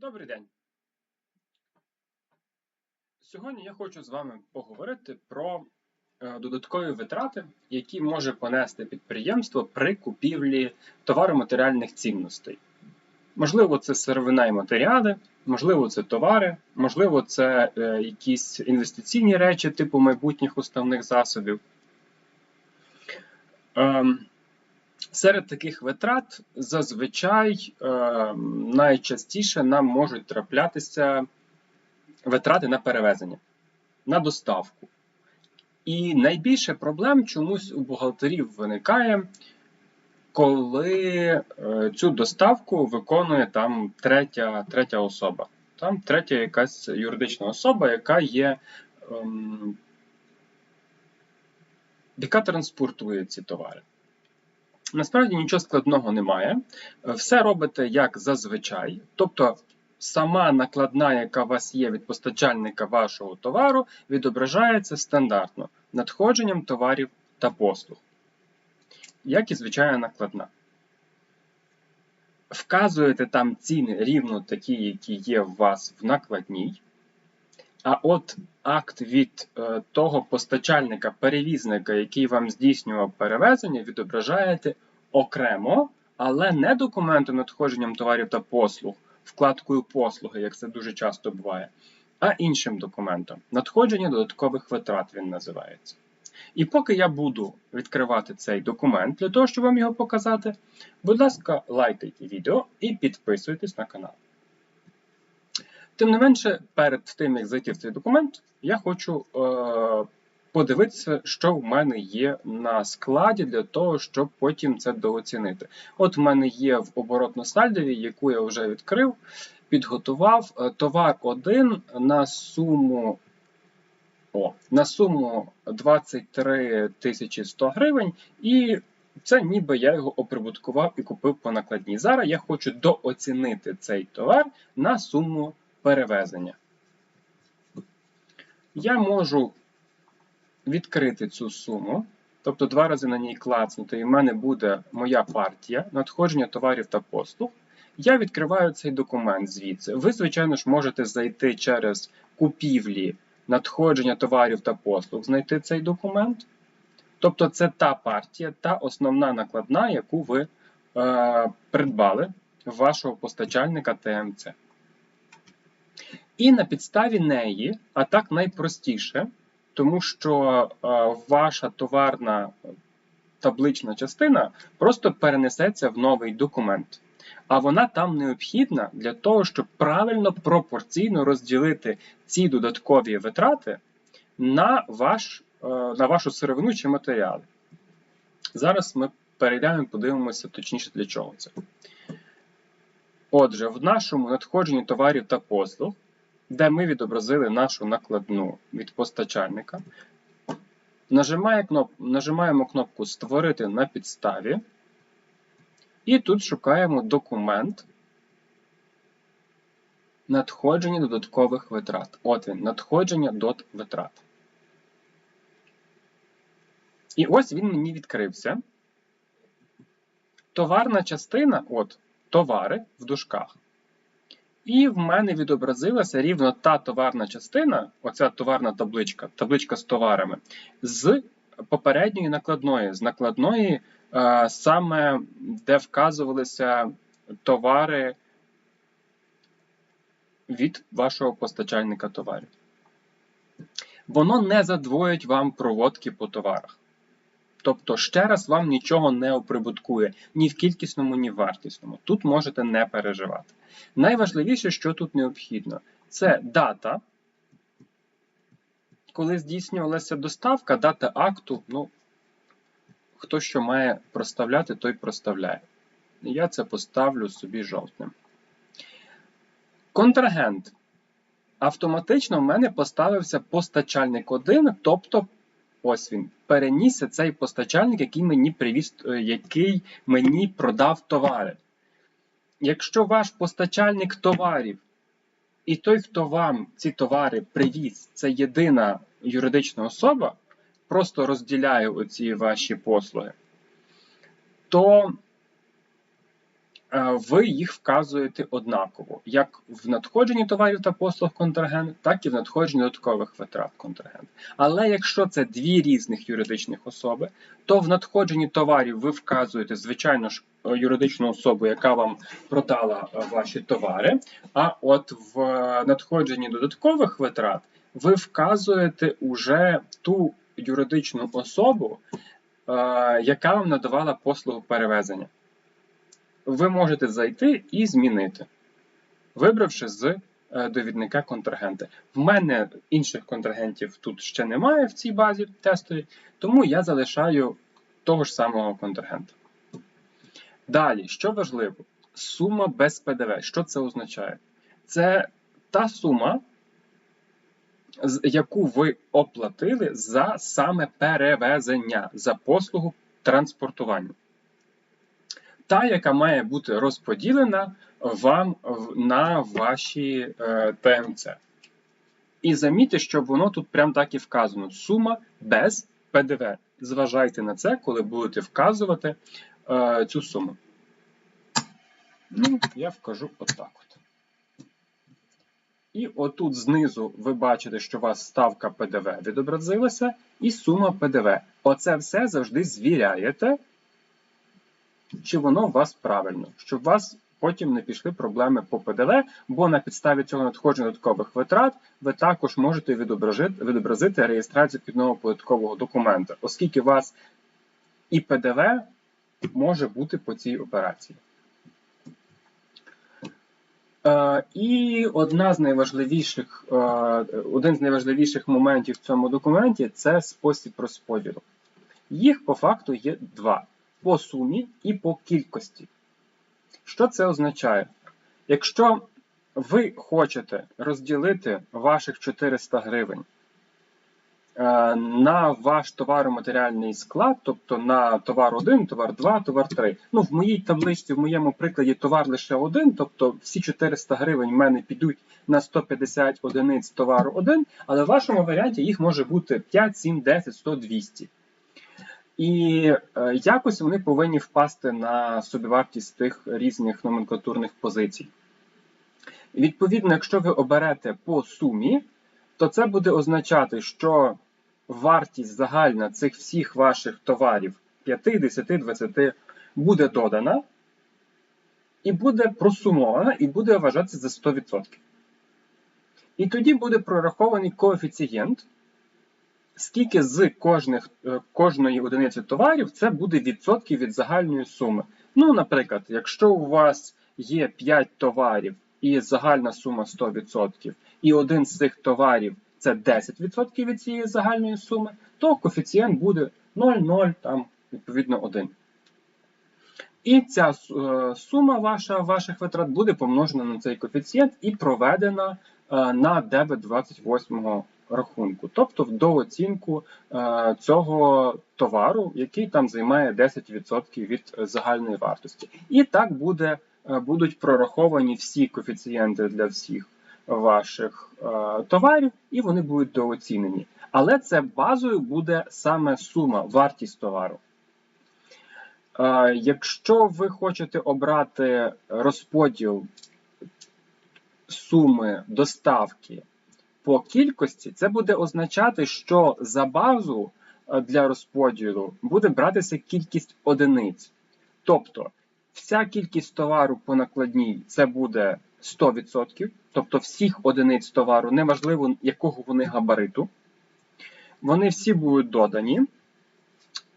Добрий день. Сьогодні я хочу з вами поговорити про е, додаткові витрати, які може понести підприємство при купівлі товаро-матеріальних цінностей. Можливо, це сировина і матеріали, можливо, це товари, можливо, це е, якісь інвестиційні речі типу майбутніх уставних засобів. Ем, Серед таких витрат зазвичай е, найчастіше нам можуть траплятися витрати на перевезення, на доставку. І найбільше проблем чомусь у бухгалтерів виникає, коли е, цю доставку виконує там третя третя особа. Там третя якась юридична особа, яка є, ем, яка транспортує ці товари. Насправді нічого складного немає. Все робите як зазвичай. Тобто сама накладна, яка у вас є від постачальника вашого товару, відображається стандартно надходженням товарів та послуг. Як і звичайна накладна. Вказуєте там ціни рівно такі, які є у вас в накладній. А от акт від е, того постачальника-перевізника, який вам здійснював перевезення, відображаєте окремо, але не документом надходженням товарів та послуг, вкладкою послуги, як це дуже часто буває, а іншим документом. Надходження додаткових витрат він називається. І поки я буду відкривати цей документ для того, щоб вам його показати, будь ласка, лайкайте відео і підписуйтесь на канал. Тим не менше, перед тим, як зайти в цей документ, я хочу е, подивитися, що в мене є на складі для того, щоб потім це дооцінити. От в мене є в оборотно-сальдові, яку я вже відкрив, підготував е, товар 1 на суму. О, на суму 23 100 гривень, і це ніби я його оприбуткував і купив по накладній. Зараз я хочу дооцінити цей товар на суму перевезення. Я можу відкрити цю суму, тобто два рази на ній клацнути, і в мене буде моя партія надходження товарів та послуг. Я відкриваю цей документ звідси. Ви, звичайно ж, можете зайти через купівлі надходження товарів та послуг, знайти цей документ. Тобто, це та партія, та основна накладна, яку ви е, придбали вашого постачальника ТМЦ. І на підставі неї, а так найпростіше, тому що е, ваша товарна таблична частина просто перенесеться в новий документ. А вона там необхідна для того, щоб правильно пропорційно розділити ці додаткові витрати на ваш, е, на вашу сировину чи матеріали. Зараз ми перейдемо і подивимося точніше для чого це. Отже, в нашому надходженні товарів та послуг де ми відобразили нашу накладну від постачальника. Нажимаємо кнопку Створити на підставі. І тут шукаємо документ надходження додаткових витрат. От він, надходження дот витрат. І ось він мені відкрився. Товарна частина, от, товари в дужках. І в мене відобразилася рівно та товарна частина, оця товарна табличка, табличка з товарами, з попередньої накладної, з накладної, е, саме де вказувалися товари від вашого постачальника товарів. Воно не задвоїть вам проводки по товарах. Тобто, ще раз вам нічого не оприбуткує ні в кількісному, ні в вартісному. Тут можете не переживати. Найважливіше, що тут необхідно, це дата, коли здійснювалася доставка, дата акту. ну, Хто що має проставляти, той проставляє. Я це поставлю собі жовтним. Контрагент. Автоматично в мене поставився постачальник 1, тобто Ось він. Перенісся цей постачальник, який мені привіз, е, який мені продав товари. Якщо ваш постачальник товарів і той, хто вам ці товари привіз, це єдина юридична особа, просто розділяє оці ваші послуги, то ви їх вказуєте однаково, як в надходженні товарів та послуг контрагент, так і в надходженні додаткових витрат контрагент. Але якщо це дві різних юридичних особи, то в надходженні товарів ви вказуєте, звичайно ж, е, юридичну особу, яка вам продала е, ваші товари. А от в надходженні додаткових витрат ви вказуєте уже ту юридичну особу, яка вам надавала послугу перевезення ви можете зайти і змінити, вибравши з е, довідника контрагенти. В мене інших контрагентів тут ще немає в цій базі тестовій, тому я залишаю того ж самого контрагента. Далі, що важливо, сума без ПДВ. Що це означає? Це та сума, яку ви оплатили за саме перевезення за послугу транспортування та, яка має бути розподілена вам на ваші е, ТМЦ. І замітьте, щоб воно тут прям так і вказано: сума без ПДВ. Зважайте на це, коли будете вказувати е, цю суму. Ну, я вкажу отак от. І отут знизу ви бачите, що у вас ставка ПДВ відобразилася, і сума ПДВ. Оце все завжди звіряєте чи воно у вас правильно, щоб у вас потім не пішли проблеми по ПДВ, бо на підставі цього надходження додаткових витрат ви також можете відобразити, відобразити реєстрацію підного податкового документа, оскільки у вас і ПДВ може бути по цій операції. Е, і одна з найважливіших, е, один з найважливіших моментів в цьому документі це спосіб розподілу. Їх по факту є два по сумі і по кількості. Що це означає? Якщо ви хочете розділити ваших 400 гривень е, на ваш товароматеріальний склад, тобто на товар 1, товар 2, товар 3. Ну, в моїй табличці, в моєму прикладі, товар лише один, тобто всі 400 гривень в мене підуть на 150 одиниць товару 1, але в вашому варіанті їх може бути 5, 7, 10, 100, 200. І е, якось вони повинні впасти на собівартість тих різних номенклатурних позицій. відповідно, якщо ви оберете по сумі, то це буде означати, що вартість загальна цих всіх ваших товарів 5, 10, 20 буде додана, і буде просумована, і буде вважатися за 100%. І тоді буде прорахований коефіцієнт скільки з кожних, е, кожної одиниці товарів це буде відсотків від загальної суми. Ну, наприклад, якщо у вас є 5 товарів і загальна сума 100%, і один з цих товарів це 10% від цієї загальної суми, то коефіцієнт буде 0,0, там, відповідно, 1. І ця е, сума ваша, ваших витрат буде помножена на цей коефіцієнт і проведена е, на дебет 28 рахунку, тобто в дооцінку е, цього товару, який там займає 10% від загальної вартості. І так буде, е, будуть прораховані всі коефіцієнти для всіх ваших е, товарів, і вони будуть дооцінені. Але це базою буде саме сума, вартість товару. Якщо ви хочете обрати розподіл суми доставки по кількості, це буде означати, що за базу е, для розподілу буде братися кількість одиниць. Тобто вся кількість товару по накладній це буде 100%, тобто всіх одиниць товару, неважливо якого вони габариту. Вони всі будуть додані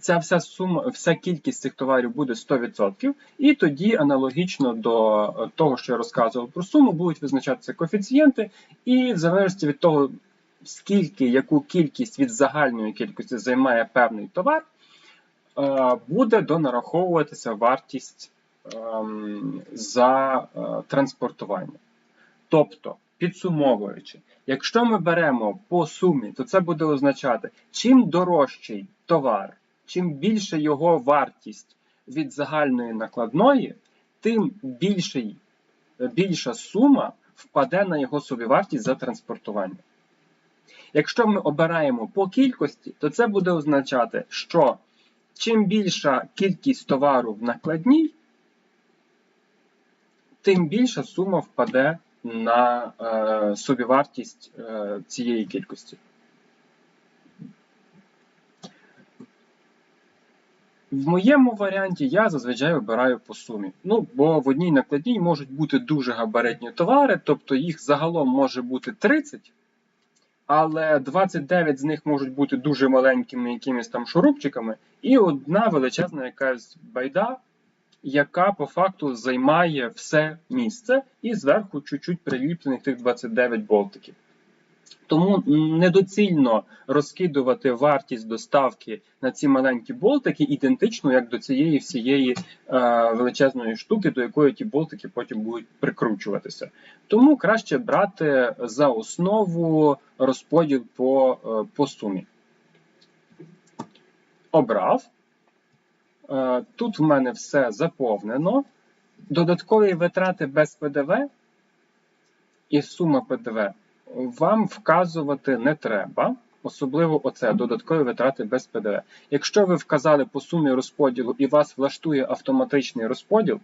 ця вся сума, вся кількість цих товарів буде 100%, і тоді аналогічно до е, того, що я розказував про суму, будуть визначатися коефіцієнти, і в залежності від того, скільки яку кількість від загальної кількості займає певний товар, е, буде донараховуватися вартість ем, за е, транспортування. Тобто, підсумовуючи, якщо ми беремо по сумі, то це буде означати, чим дорожчий товар, чим більше його вартість від загальної накладної, тим більший, більша сума впаде на його собівартість за транспортування. Якщо ми обираємо по кількості, то це буде означати, що чим більша кількість товару в накладній, тим більша сума впаде на е, собівартість е, цієї кількості. В моєму варіанті я зазвичай обираю по сумі. Ну, бо в одній накладній можуть бути дуже габаритні товари, тобто їх загалом може бути 30, але 29 з них можуть бути дуже маленькими якимись там шурупчиками, і одна величезна якась байда, яка по факту займає все місце, і зверху чуть-чуть приліплених тих 29 болтиків. Тому недоцільно розкидувати вартість доставки на ці маленькі болтики ідентично як до цієї всієї е, величезної штуки, до якої ті болтики потім будуть прикручуватися. Тому краще брати за основу розподіл по, е, по сумі. Обрав. Е, тут в мене все заповнено. Додаткові витрати без ПДВ і сума ПДВ вам вказувати не треба. Особливо оце додаткові витрати без ПДВ. Якщо ви вказали по сумі розподілу і вас влаштує автоматичний розподіл,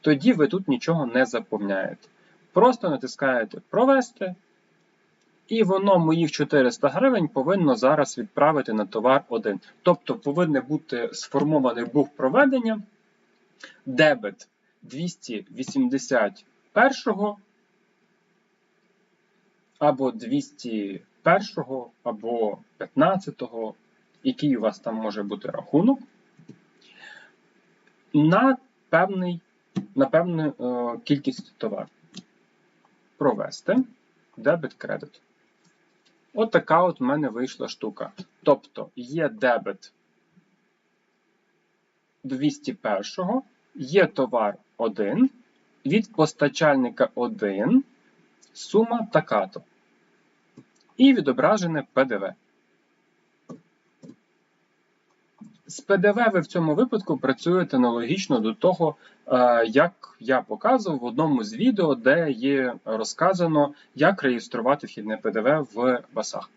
тоді ви тут нічого не заповняєте. Просто натискаєте Провести, і воно моїх 400 гривень повинно зараз відправити на товар 1. Тобто повинен бути сформований бух проведення, дебет 281 або 201, або 15, який у вас там може бути рахунок, на певний, на певну е, кількість товарів. Провести дебет кредит. От така от в мене вийшла штука. Тобто є дебет 201, є товар 1, від постачальника 1 сума така-то. І відображене ПДВ. З ПДВ ви в цьому випадку працюєте аналогічно до того, е, як я показував в одному з відео, де є розказано, як реєструвати вхідне ПДВ в басах.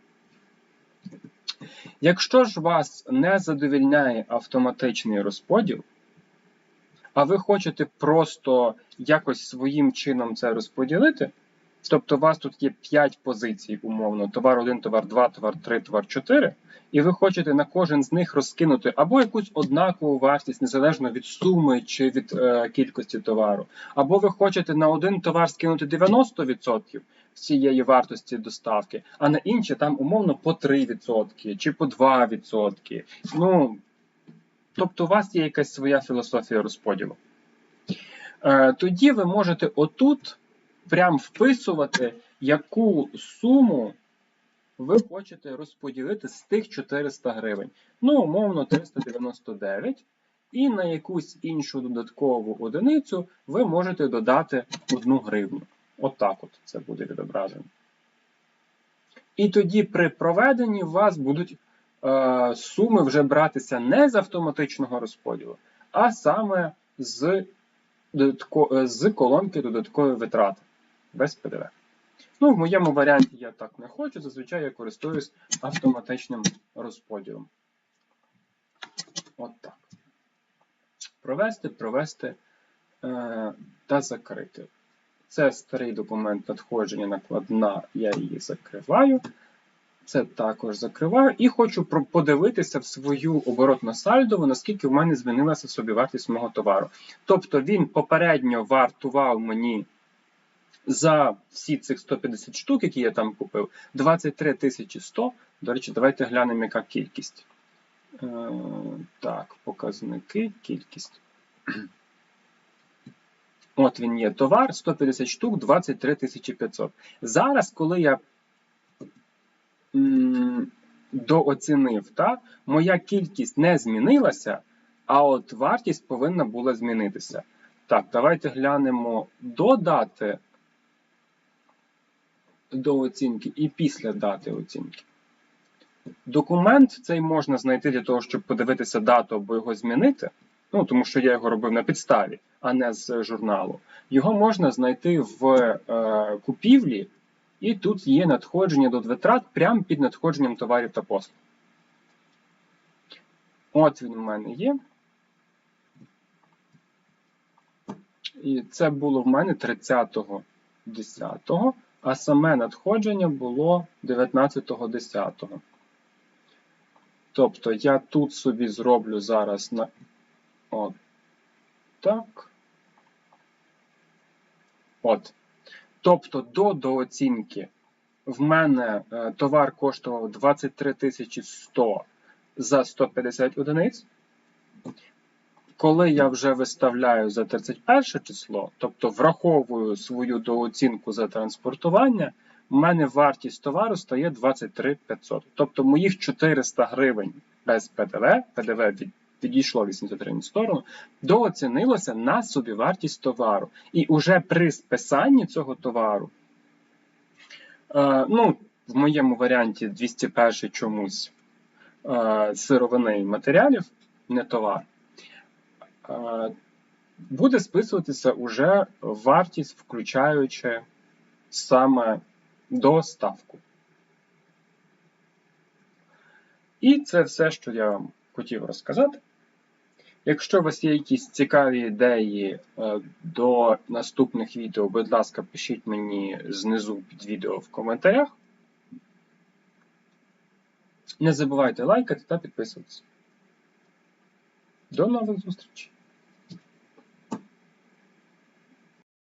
Якщо ж вас не задовільняє автоматичний розподіл, а ви хочете просто якось своїм чином це розподілити, Тобто у вас тут є 5 позицій, умовно, товар 1, товар 2, товар 3, товар 4, і ви хочете на кожен з них розкинути або якусь однакову вартість, незалежно від суми чи від е, кількості товару, або ви хочете на один товар скинути 90% цієї вартості доставки, а на інші там умовно по 3% чи по 2%. Ну, Тобто у вас є якась своя філософія розподілу. Е, Тоді ви можете отут прям вписувати, яку суму ви хочете розподілити з тих 400 гривень. Ну, умовно, 399. І на якусь іншу додаткову одиницю ви можете додати 1 гривню. Отак от, от це буде відображено. І тоді при проведенні у вас будуть е, суми вже братися не з автоматичного розподілу, а саме з, з колонки додаткової витрати без ПДВ. Ну, в моєму варіанті я так не хочу, зазвичай я користуюсь автоматичним розподілом. От так. Провести, провести е, та закрити. Це старий документ надходження накладна, я її закриваю. Це також закриваю. І хочу подивитися в свою оборотну сальдову, наскільки в мене змінилася собівартість мого товару. Тобто він попередньо вартував мені за всі цих 150 штук, які я там купив, 23 100. До речі, давайте глянемо, яка кількість. Е, так, показники, кількість. От він є товар, 150 штук, 23 500. Зараз, коли я м, дооцінив, та, моя кількість не змінилася, а от вартість повинна була змінитися. Так, давайте глянемо додати до оцінки і після дати оцінки. Документ цей можна знайти для того, щоб подивитися дату або його змінити. Ну, тому що я його робив на підставі, а не з журналу. Його можна знайти в е, купівлі, і тут є надходження до витрат прямо під надходженням товарів та послуг. От він у мене є. І це було в мене 30.10, а саме надходження було 19.10. Тобто я тут собі зроблю зараз на от так. От. Тобто до дооцінки в мене е, товар коштував 23 100 за 150 одиниць. Коли я вже виставляю за 31 число, тобто враховую свою дооцінку за транспортування, в мене вартість товару стає 23 500. Тобто моїх 400 гривень без ПДВ, ПДВ від, відійшло 83 сторону, дооцінилося на собівартість товару. І уже при списанні цього товару, е, ну, в моєму варіанті 201 чомусь е, сировини і матеріалів, не товар, буде списуватися уже вартість, включаючи саме доставку. І це все, що я вам хотів розказати. Якщо у вас є якісь цікаві ідеї е, до наступних відео, будь ласка, пишіть мені знизу під відео в коментарях. Не забувайте лайкати та підписуватися. До нових зустрічей!